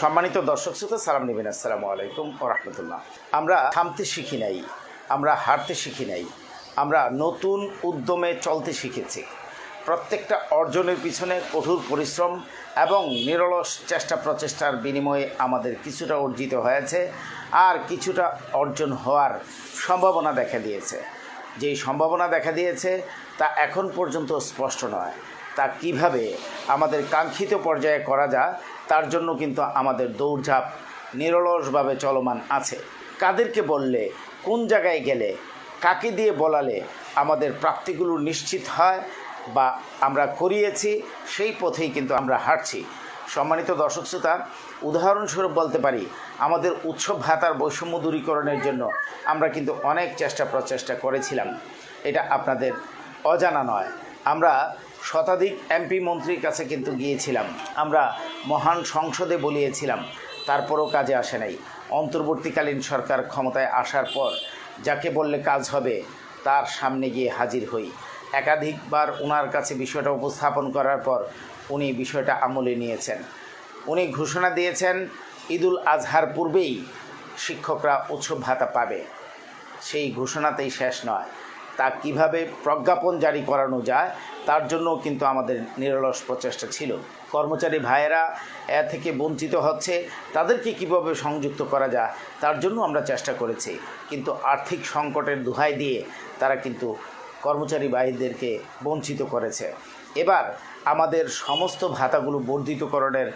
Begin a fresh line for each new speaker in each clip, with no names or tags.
সম্মানিত দর্শক শ্রোতা, সালাম নেবেন। আসসালামু আলাইকুম রহমতুল্লাহ। আমরা থামতে শিখি নাই, আমরা হারতে শিখি নাই, আমরা নতুন উদ্যমে চলতে শিখেছি। প্রত্যেকটা অর্জনের পিছনে কঠোর পরিশ্রম এবং নিরলস চেষ্টা প্রচেষ্টার বিনিময়ে আমাদের কিছুটা অর্জিত হয়েছে আর কিছুটা অর্জন হওয়ার সম্ভাবনা দেখা দিয়েছে। যেই সম্ভাবনা দেখা দিয়েছে তা এখন পর্যন্ত স্পষ্ট নয়। তা কীভাবে আমাদের কাঙ্ক্ষিত পর্যায়ে করা যায় তার জন্য কিন্তু আমাদের দৌড়ঝাঁপ নিরলসভাবে চলমান আছে। কাদেরকে বললে, কোন জায়গায় গেলে, কাকে দিয়ে বলালে আমাদের প্রাপ্তিগুলো নিশ্চিত হয় বা আমরা করিয়েছি, সেই পথেই কিন্তু আমরা হাঁটছি। সম্মানিত দর্শক শ্রোতা, উদাহরণস্বরূপ বলতে পারি, আমাদের উৎসব ভাতার বৈষম্য দূরীকরণের জন্য আমরা কিন্তু অনেক চেষ্টা প্রচেষ্টা করেছিলাম। এটা আপনাদের অজানা নয়। আমরা শতাধিক এমপি মন্ত্রীর কাছে কিন্তু গিয়েছিলাম। আমরা মহান সংসদে বলিয়েছিলাম, তারপরও কাজে আসে নাই। অন্তর্বর্তীকালীন সরকার ক্ষমতায় আসার পর যাকে বললে কাজ হবে, তার সামনে গিয়ে হাজির হই। একাধিকবার ওনার কাছে বিষয়টা উপস্থাপন করার পর উনি বিষয়টা আমলে নিয়েছেন। উনি ঘোষণা দিয়েছেন, ঈদুল আজহার পূর্বেই শিক্ষকরা উৎসব ভাতা পাবে। সেই ঘোষণাতেই শেষ নয়। তা কীভাবে প্রজ্ঞাপন জারি করানো যায়, তার জন্য কিন্তু আমাদের নিরলস প্রচেষ্টা ছিল। কর্মচারী ভাইয়েরা এ থেকে বঞ্চিত হচ্ছে, তাদেরকে কীভাবে সংযুক্ত করা যায়, তার জন্য আমরা চেষ্টা করেছি। কিন্তু আর্থিক সংকটের দোহাই দিয়ে তারা কিন্তু কর্মচারী ভাইদেরকে বঞ্চিত করেছে। এবার আমাদের সমস্ত ভাতাগুলো বর্ধিতকরণের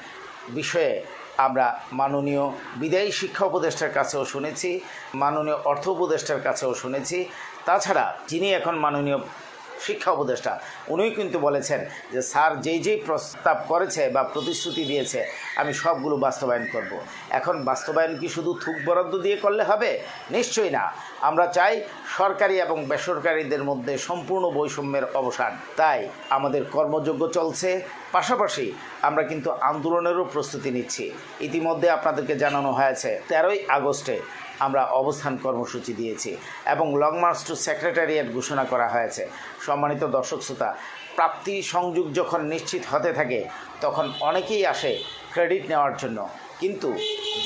বিষয়ে আমরা মাননীয় বিদায়ী শিক্ষা উপদেষ্টার কাছেও শুনেছি, মাননীয় অর্থ উপদেষ্টার কাছেও শুনেছি। তাছাড়া যিনি এখন মাননীয় শিক্ষা উপদেষ্টা, উনিও কিন্তু বলেছেন যে, স্যার, যেই যেই প্রস্তাব করেছে বা প্রতিশ্রুতি দিয়েছে, আমি সবগুলো বাস্তবায়ন করব। এখন বাস্তবায়ন কি শুধু থুক বরাদ্দ দিয়ে করলে হবে? নিশ্চয়ই না। আমরা চাই সরকারি এবং বেসরকারিদের মধ্যে সম্পূর্ণ বৈষম্যের অবসান। তাই আমাদের কর্মযোগ্য চলছে। পাশাপাশি আমরা কিন্তু আন্দোলনেরও প্রস্তুতি নিচ্ছি। ইতিমধ্যে আপনাদেরকে জানানো হয়েছে, তেরোই আগস্টে আমরা অবস্থান কর্মসূচি দিয়েছি এবং লং মার্চ টু সেক্রেটারিয়েট ঘোষণা করা হয়েছে। সম্মানিত দর্শক শ্রোতা, প্রাপ্তি সংযোগ যখন নিশ্চিত হতে থাকে, তখন অনেকেই আসে ক্রেডিট নেওয়ার জন্য। কিন্তু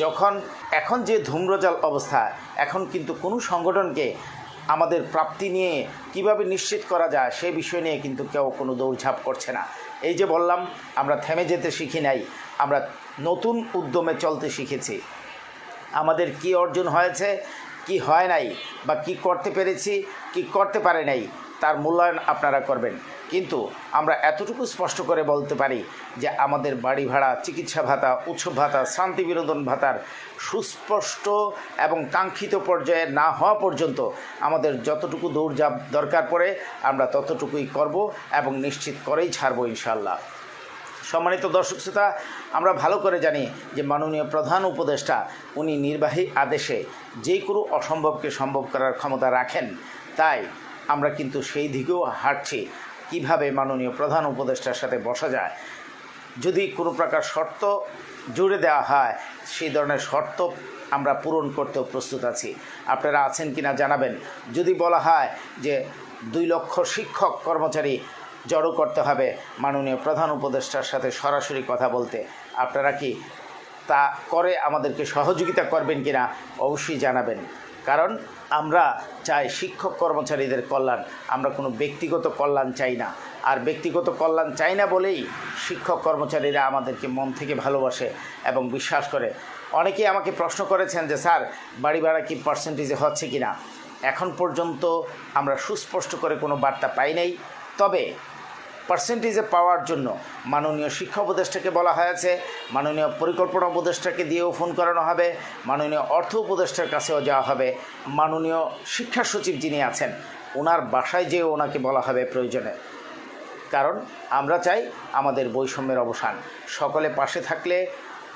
যখন, এখন যে ধূম্রজাল অবস্থা, এখন কিন্তু কোনো সংগঠনকে আমাদের প্রাপ্তি নিয়ে কীভাবে নিশ্চিত করা যায়, সে বিষয় নিয়ে কিন্তু কেউ কোনো দৌড়ঝাঁপ করছে না। এই যে বললাম, আমরা থেমে যেতে শিখি নাই, আমরা নতুন উদ্যমে চলতে শিখেছি। আমাদের কি অর্জন হয়েছে, কি হয় নাই বা কি করতে পেরেছি, কি করতে পারে নাই, তার মূল্যায়ন আপনারা করবেন। কিন্তু আমরা এতটুকু স্পষ্ট করে বলতে পারি যে আমাদের বাড়ি ভাড়া, চিকিৎসা ভাতা, উৎসব ভাতা, শান্তি বিনোদন ভাতার সুস্পষ্ট এবং কাঙ্ক্ষিত পর্যায়ে না হওয়া পর্যন্ত আমাদের যতটুকু দৌড়ঝাঁপ দরকার পড়ে আমরা ততটুকুই করব এবং নিশ্চিত করেই ছাড়বো ইনশাল্লাহ সম্মানিত দর্শক শ্রোতা, আমরা ভালো করে জানি যে মাননীয় প্রধান উপদেষ্টা, উনি নির্বাহী আদেশে যে কোনো অসম্ভবকে সম্ভব করার ক্ষমতা রাখেন। তাই আমরা কিন্তু সেই দিকেও হাঁটছি, কীভাবে মাননীয় প্রধান উপদেষ্টার সাথে বসা যায়। যদি কোনো প্রকার শর্ত জুড়ে দেওয়া হয়, সেই ধরনের শর্ত আমরা পূরণ করতেও প্রস্তুত আছি। আপনারা আছেন কি না জানাবেন। যদি বলা হয় যে দুই লক্ষ শিক্ষক, কর্মচারী জড়ো করতে হবে। মাননীয় প্রধান উপদেষ্টার সাথে সরাসরি কথা বলতে। আপনারা কি তা করে আমাদেরকে সহযোগিতা করবেন কিনা অবশ্যই জানাবেন। কারণ আমরা চাই শিক্ষক কর্মচারীদের কল্যাণ। আমরা কোনো ব্যক্তিগত কল্যাণ চাই না। আর ব্যক্তিগত কল্যাণ চাই না বলেই শিক্ষক কর্মচারীরা আমাদেরকে মন থেকে ভালোবাসে এবং বিশ্বাস করে। অনেকেই আমাকে প্রশ্ন করেছেন যে, স্যার, বাড়ি ভাড়া কি পার্সেন্টেজে হচ্ছে কি না এখন পর্যন্ত আমরা সুস্পষ্ট করে কোনো বার্তা পাই নাই। তবে পার্সেন্টেজে পাওয়ার জন্য মাননীয় শিক্ষা উপদেষ্টাকে বলা হয়েছে, মাননীয় পরিকল্পনা উপদেষ্টাকে দিয়েও ফোন করানো হবে, মাননীয় অর্থ উপদেষ্টার কাছেও যাওয়া হবে। মাননীয় শিক্ষা সচিব যিনি আছেন, ওনার বাসায় যেও ওনাকে বলা হবে প্রয়োজনে। কারণ আমরা চাই আমাদের বৈষম্যের অবসান। সকলে পাশে থাকলে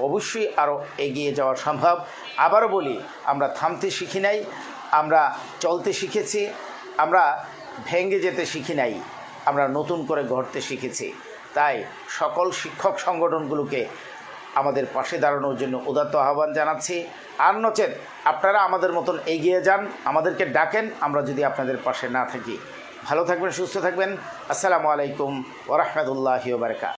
অবশ্যই আরও এগিয়ে যাওয়া সম্ভব। আবারও বলি, আমরা থামতে শিখি নাই, আমরা চলতে শিখেছি, আমরা ভেঙে যেতে শিখি নাই। আমরা নতুন করে গড়তে শিখেছি। তাই সকল শিক্ষক সংগঠনগুলোকে আমাদের পাশে দাঁড়ানোর জন্য উদাত্ত আহ্বান জানাচ্ছি। আর নচেত আপনারা আমাদের মতন এগিয়ে যান, আমাদেরকে ডাকেন, আমরা যদি আপনাদের পাশে না থাকি। ভালো থাকবেন, সুস্থ থাকবেন। আসসালামু আলাইকুম ওরহমদুল্লাহ বারকা